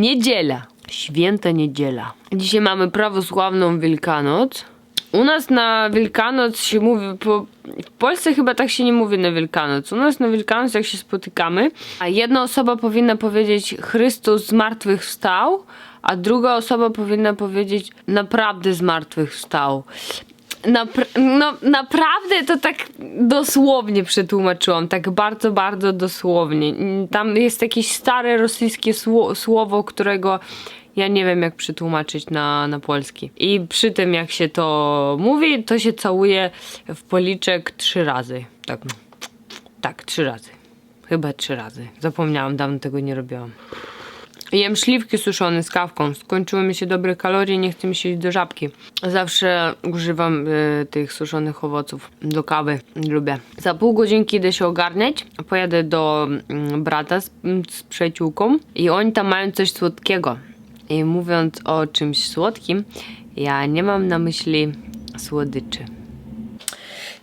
Niedziela. Święta niedziela. Dzisiaj mamy prawosławną Wielkanoc. U nas na Wielkanoc się mówi, po, w Polsce chyba tak się nie mówi na Wielkanoc. U nas na Wielkanoc jak się spotykamy, a jedna osoba powinna powiedzieć Chrystus zmartwychwstał, a druga osoba powinna powiedzieć naprawdę zmartwychwstał. No, naprawdę to tak dosłownie przetłumaczyłam, tak bardzo, bardzo dosłownie. Tam jest jakieś stare rosyjskie sło- słowo, którego ja nie wiem jak przetłumaczyć na, na polski. I przy tym jak się to mówi, to się całuje w policzek trzy razy. Tak, tak, trzy razy. Chyba trzy razy. Zapomniałam, dawno tego nie robiłam. Jem śliwki suszone z kawką. Skończyły mi się dobre kalorie, nie chcę mi się iść do żabki. Zawsze używam y, tych suszonych owoców do kawy. Lubię. Za pół godzinki idę się ogarniać. Pojadę do mm, brata z, z przyjaciółką i oni tam mają coś słodkiego. I mówiąc o czymś słodkim, ja nie mam na myśli słodyczy.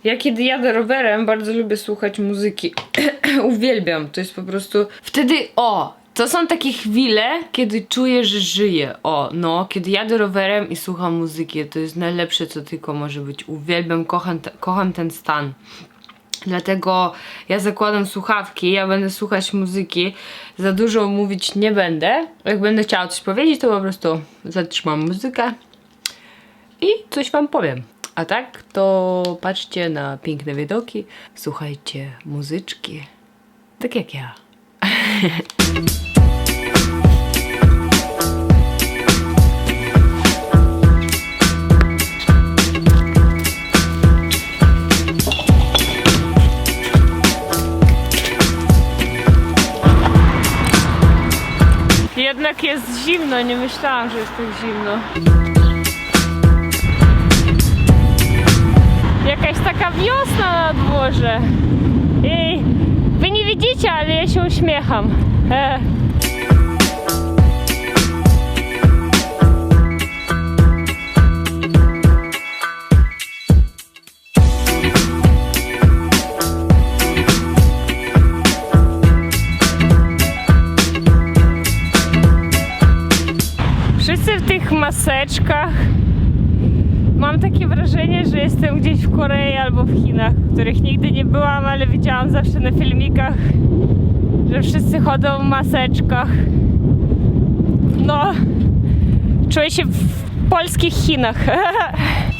Ja kiedy jadę rowerem, bardzo lubię słuchać muzyki. Uwielbiam. To jest po prostu. Wtedy o! To są takie chwile, kiedy czuję, że żyję. O, no, kiedy jadę rowerem i słucham muzyki, to jest najlepsze, co tylko może być. Uwielbiam, kocham, kocham ten stan. Dlatego ja zakładam słuchawki, ja będę słuchać muzyki. Za dużo mówić nie będę. Jak będę chciała coś powiedzieć, to po prostu zatrzymam muzykę i coś wam powiem. A tak, to patrzcie na piękne widoki, słuchajcie muzyczki. Tak jak ja. Jednak jest zimno, nie myślałam, że jest tak zimno. Jakaś taka wiosna na dworze. I wy nie widzicie, ale ja się uśmiecham. E. maseczkach. Mam takie wrażenie, że jestem gdzieś w Korei albo w Chinach, których nigdy nie byłam, ale widziałam zawsze na filmikach, że wszyscy chodzą w maseczkach. No, czuję się w polskich Chinach.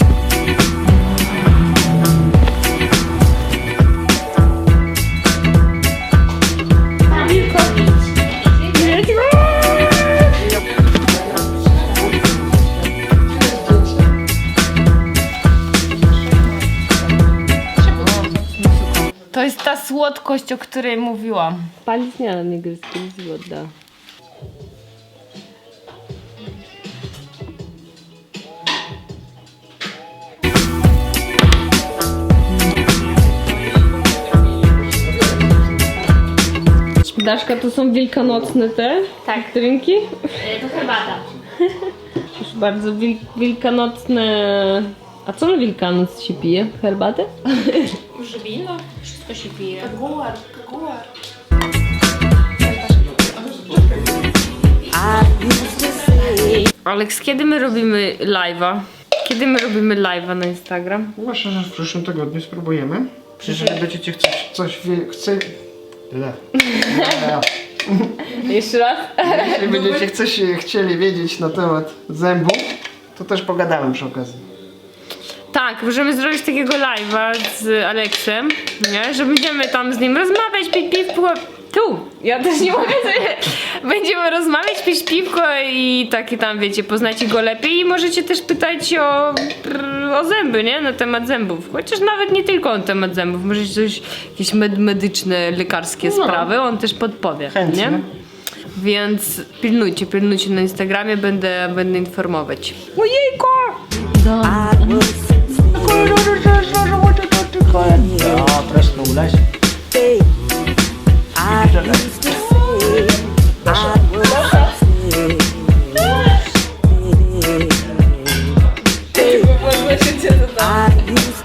słodkość, o której mówiłam. Palić nie, nie gryzki, woda. Daszka, to są wielkanocne te Tak. drinki? To herbata. Już bardzo wil wielkanocne... A co na Wielkanoc się pije? Herbatę? Może wino? Wszystko się pije. Kaguar, kaguar. Aleks, kiedy my robimy live'a? Kiedy my robimy live'a na Instagram? Zwłaszcza, że w przyszłym tygodniu spróbujemy. Jeżeli będziecie coś, coś wie, chce... Le. Le. Jeszcze raz? Jeżeli będziecie coś chcieli wiedzieć na temat zębów, to też pogadałem przy okazji. Tak, możemy zrobić takiego live'a z Aleksem, nie? Że będziemy tam z nim rozmawiać, pić piwko. Tu! Ja też nie mogę sobie. Będziemy rozmawiać, pić piwko i takie tam, wiecie, poznacie go lepiej i możecie też pytać o, o zęby, nie? Na temat zębów. Chociaż nawet nie tylko na temat zębów. Możecie coś, jakieś med medyczne, lekarskie No. sprawy, on też podpowie, Chętnie. nie? Więc pilnujcie, pilnujcie na Instagramie, będę, będę informować. Ojejko! Ja, prasnąłeś.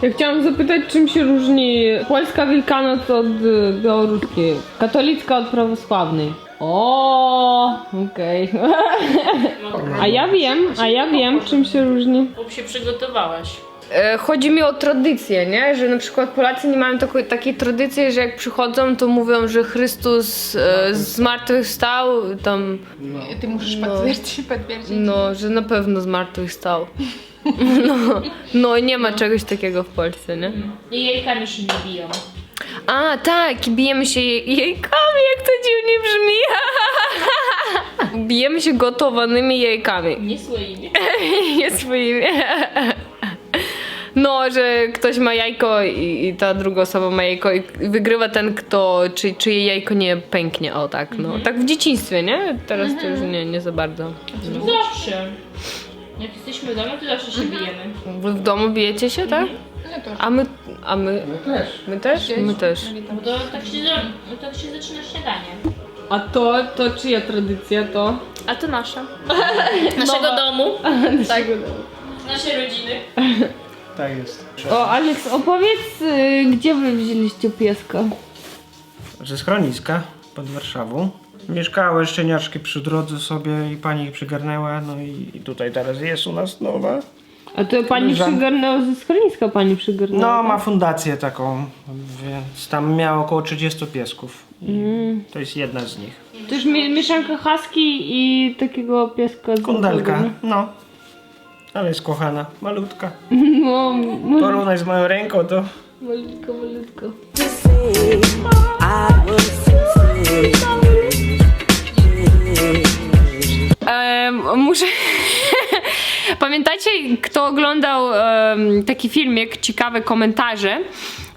Ja chciałam zapytać, czym się różni polska Wielkanoc od y, białoruskiej, katolicka od prawosławnej. O, okej. A ja wiem, a ja wiem, czym się różni. Bo się przygotowałaś. E, Chodzi mi o tradycję, nie? Że na przykład Polacy nie mają takiej, takiej tradycji, że jak przychodzą, to mówią, że Chrystus e, zmartwychwstał, tam, Ty musisz potwierdzić, potwierdzić. no, że na pewno zmartwychwstał. No, no i nie ma czegoś takiego w Polsce, nie? I jajkami się nie biją. A, tak, bijemy się jej, jajkami, jak to dziwnie brzmi. bijemy się gotowanymi jajkami. Nie swoimi. Nie swoimi. No, że ktoś ma jajko i, i ta druga osoba ma jajko i wygrywa ten, kto, czy, czyje jajko nie pęknie, o tak, no. Tak w dzieciństwie, nie? Teraz to już nie, nie za bardzo. Zawsze. Jak jesteśmy w domu, to zawsze się bijemy. Wy w domu bijecie się, tak? No A my, a my, Też. my też? My też. Bo to tak się, za- no tak się zaczyna śniadanie. A to, to czyja tradycja to? A to nasza. Naszego domu. Tak. Naszej rodziny. Tak jest. O, Alex, opowiedz, y, gdzie wy wzięliście pieska? ze schroniska pod Warszawą. Mieszkały szczeniaczki przy drodze sobie i pani ich przygarnęła, no i, i tutaj teraz jest u nas nowa. A to pani Żan- przygarnęła ze schroniska, pani przygarnęła? No, ma fundację taką, więc tam miała około 30 piesków. I To jest jedna z nich. To już mi- mieszanka husky i takiego pieska z Kundelka, no. Ale jest kochana, malutka. No, no, Porównaj z moją ręką, to malutko, malutko. Pamiętacie, kto oglądał em, taki filmik, ciekawe komentarze?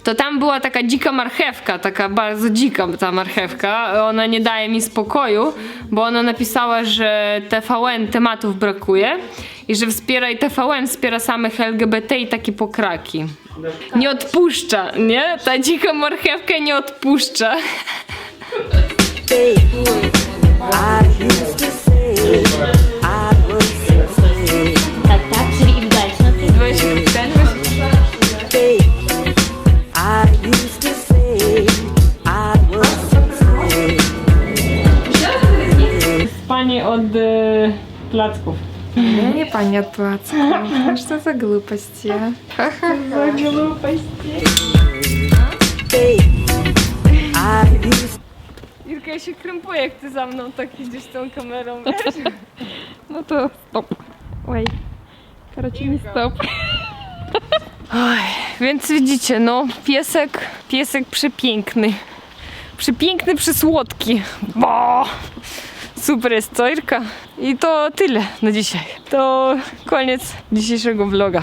To tam była taka dzika marchewka, taka bardzo dzika ta marchewka. Ona nie daje mi spokoju, bo ona napisała, że TVN tematów brakuje i że wspiera i TVN wspiera samych LGBT i takie pokraki. Nie odpuszcza, nie? Ta dzika marchewka nie odpuszcza. Я не pani od placka. Что за глупости? Za głupości. I used Irka, ja się krępuję, jak ty za mną tak idziesz tą kamerą, wiesz? No to stop. Oj. Короче, nie stop. Oj, więc widzicie, no, piesek, piesek przepiękny. Przepiękny, przysłodki. Bo Super jest co, Irka? I to tyle na dzisiaj. To koniec dzisiejszego vloga.